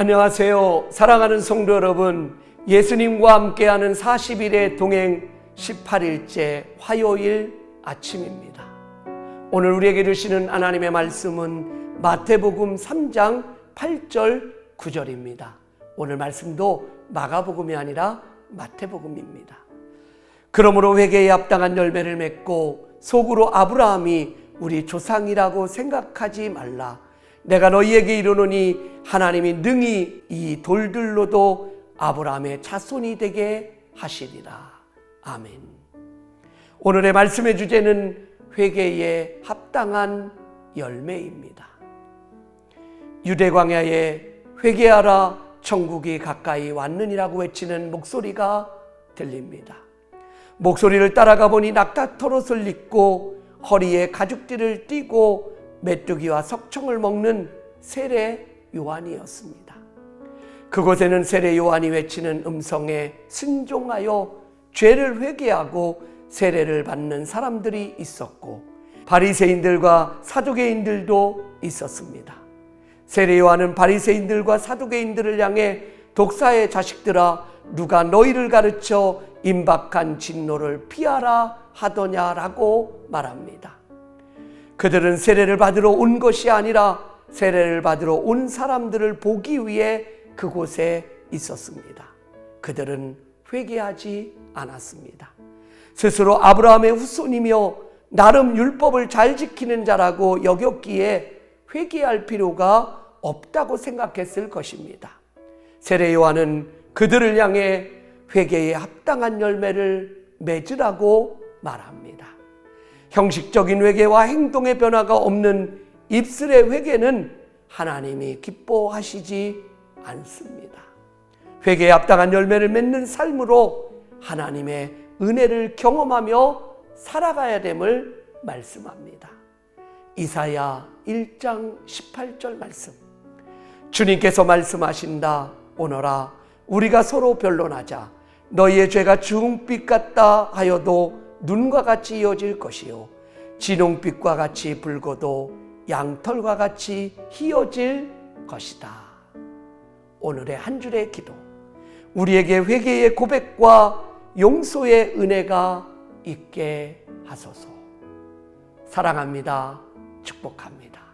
안녕하세요. 사랑하는 성도 여러분. 예수님과 함께하는 40일의 동행 18일째 화요일 아침입니다. 오늘 우리에게 주시는 하나님의 말씀은 마태복음 3장 8절 9절입니다. 오늘 말씀도 마가복음이 아니라 마태복음입니다. 그러므로 회개에 합당한 열매를 맺고 속으로 아브라함이 우리 조상이라고 생각하지 말라. 내가 너희에게 이르노니 하나님이 능히 이 돌들로도 아브라함의 자손이 되게 하시리라. 아멘. 오늘의 말씀의 주제는 회개에 합당한 열매입니다. 유대 광야에 회개하라 천국이 가까이 왔느니라고 외치는 목소리가 들립니다. 목소리를 따라가 보니 낙타털옷을 입고 허리에 가죽띠를 띠고 메뚜기와 석청을 먹는 세례 요한이었습니다. 그곳에는 세례 요한이 외치는 음성에 순종하여 죄를 회개하고 세례를 받는 사람들이 있었고 바리새인들과 사두개인들도 있었습니다. 세례 요한은 바리새인들과 사두개인들을 향해 독사의 자식들아 누가 너희를 가르쳐 임박한 진노를 피하라 하더냐라고 말합니다. 그들은 세례를 받으러 온 것이 아니라 세례를 받으러 온 사람들을 보기 위해 그곳에 있었습니다. 그들은 회개하지 않았습니다. 스스로 아브라함의 후손이며 나름 율법을 잘 지키는 자라고 여겼기에 회개할 필요가 없다고 생각했을 것입니다. 세례 요한은 그들을 향해 회개에 합당한 열매를 맺으라고 말합니다. 형식적인 회개와 행동의 변화가 없는 입술의 회개는 하나님이 기뻐하시지 않습니다. 회개에 합당한 열매를 맺는 삶으로 하나님의 은혜를 경험하며 살아가야 됨을 말씀합니다. 이사야 1장 18절 말씀. 주님께서 말씀하신다. 오너라 우리가 서로 변론하자. 너희의 죄가 주홍빛 같다 하여도 눈과 같이 이어질 것이요 진홍빛과 같이 붉어도 양털과 같이 희어질 것이다. 오늘의 한 줄의 기도. 우리에게 회개의 고백과 용서의 은혜가 있게 하소서. 사랑합니다. 축복합니다.